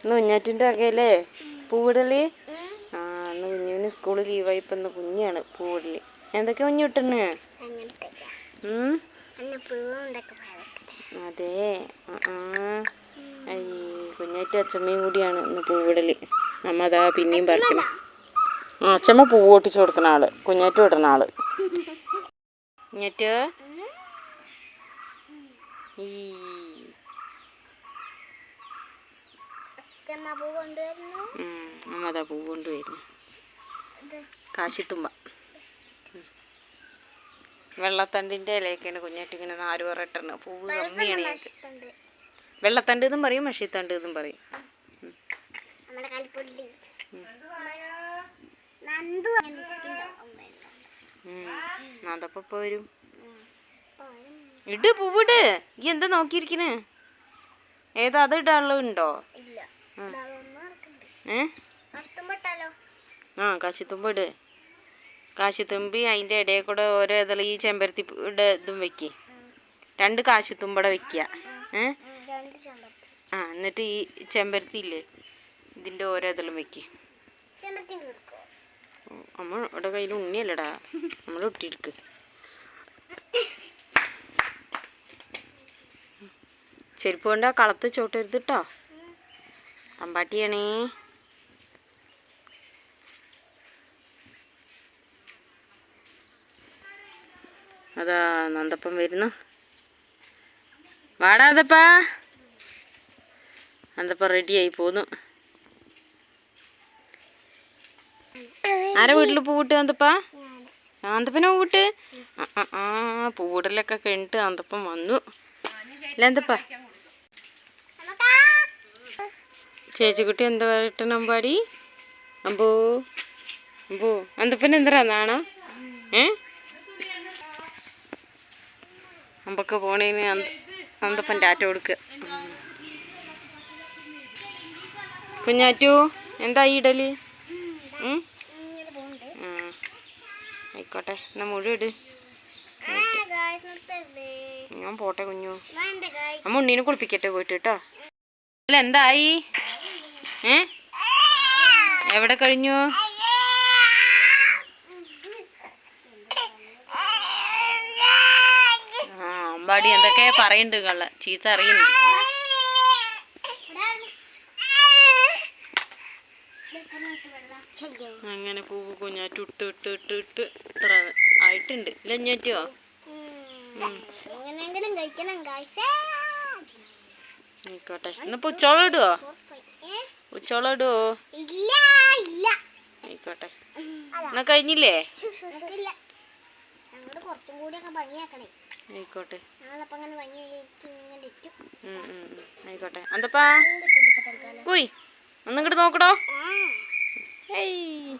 ഇന്ന് കുഞ്ഞാറ്റിന്റെ പൂവിടലി പൂവിടൽ? ആ ഇന്ന് കുഞ്ഞുവിന് സ്കൂളിൽ ലീവായി ഇപ്പം ഇന്ന് കുഞ്ഞാണ് പൂവിടലി. എന്തൊക്കെ കുഞ്ഞു പറയട്ടെ അതെ. ഐ കുഞ്ഞാറ്റ അച്ചമ്മയും കൂടിയാണ് ഇന്ന് പൂവിടൽ. അമ്മ അതാ പിന്നെയും പറിക്കണം. ആ അച്ചമ്മ പൂ പൊട്ടിച്ചു കൊടുക്കുന്ന ആൾ. കുഞ്ഞാറ്റ വിടുന്ന ആൾ. കുഞ്ഞാറ്റ്? ഈ അച്ഛമ്മ പൂ കൊണ്ടുവരുന്നു ഉം, അമ്മ അതാ പൂ കൊണ്ടുവരുന്നു. ഇത് കാശിത്തുമ്പ. വെള്ളത്തണ്ടിന്റെ ഇലയൊക്കെയാണ് കുഞ്ഞാറ്റ് ഇങ്ങനെ നാല് പറട്ടണ് പൂവ് കമ്മിയാണ് ഞങ്ങൾക്ക്. വെള്ളത്തണ്ട് എന്നും പറയും മഷിത്തണ്ട് എന്നും പറയും. അതപ്പോ വരും? ഇട് പൂവിട്. ഈ എന്താ നോക്കിയിരിക്കണ്? ഏതാ അത് ഇടാനുള്ളതുണ്ടോ ഇല്ല. ഉം. അതൊന്നും നടക്കണ്ട് ഏ? ആ കാശിത്തുമ്പ് ഇട് കാശിത്തുമ്പി അതിന്റെ ഇടയിൽ കൂടെ ഓരോ ഇതള ഈ ചെമ്പരത്തി പൂയുടെ ഇതും വെക്ക്. രണ്ട് കാശിത്തുമ്പടെ വെക്കുക ഏ? ആ എന്നിട്ട് ഈ ചെമ്പരത്തി ഇല്ലേ ഇതിന്റെ ഓരോ ഇതളും വെക്ക്. നമ്മൾ ഇവിടെ കയ്യിൽ ഉണ്ണിയല്ലടാ. നമ്മൾ ഒട്ടിയെടുക്ക്. ചെരുപ്പ് കൊണ്ട് കളത്ത് ചോട്ടരുത് കേട്ടോ തമ്പാട്ടിയാണേ അതാ നന്ദപ്പം വരുന്നു. വാടാ അതപ്പാ നന്ദപ്പം റെഡിയായി പോന്നു. ആരാ വീട്ടിൽ പൂവിട്ട് നന്ദപ്പാ? ഞാൻ ആന്തപ്പനെ പൂവിട്ട്? ആ, പൂവിടലൊക്കെ കഴിഞ്ഞിട്ട് അന്തപ്പം വന്നു. അല്ല എന്തപ്പാ ചേച്ചിക്കുട്ടി എന്താ പറയട്ടെ നമ്പാടി അമ്പോ അമ്പോ. അന്തപ്പൻ എന്തരാ നാണോ? ഏ? അമ്പൊക്കെ പോണേന് അന്ത- അന്തപ്പൻ ടാറ്റ കൊടുക്കുക കുഞ്ഞാറ്റു എന്താ ഈ ഇടൽ? ആയിക്കോട്ടെ. എന്നാ മുഴുവൻ ഇട്. ഞാൻ പോട്ടെ കുഞ്ഞു. അമ്മ ഉണ്ണീനെ കുളിപ്പിക്കട്ടെ പോയിട്ട് കേട്ടോ. അല്ല എന്തായി? ഏ? എവിടെ കഴിഞ്ഞു? ആ അമ്പാടി എന്തൊക്കെ പറയുന്നുണ്ട് കള്ള? ചീത്ത അറിയുന്നുണ്ട് ശരിയോ അങ്ങനെ പൂവ് കുഞ്ഞാറ്റ് ഇട്ട് ഇട്ട് ഇട്ട് ഇട്ട് ഇത്ര ആയിട്ടുണ്ട്. ഗായ്സ് ആയിക്കോട്ടെ. ഇന്നിപ്പോ ഉച്ചോളം ഇടുവോ? ഉച്ചോളം ഇടുവോ ആയിക്കോട്ടെ. എന്നാ കഴിഞ്ഞില്ലേ? ആയിക്കോട്ടെ. എന്തപ്പാ. കുയ്. ഒന്നിങ്ങോട്ട് നോക്കടോ. ഏയ്.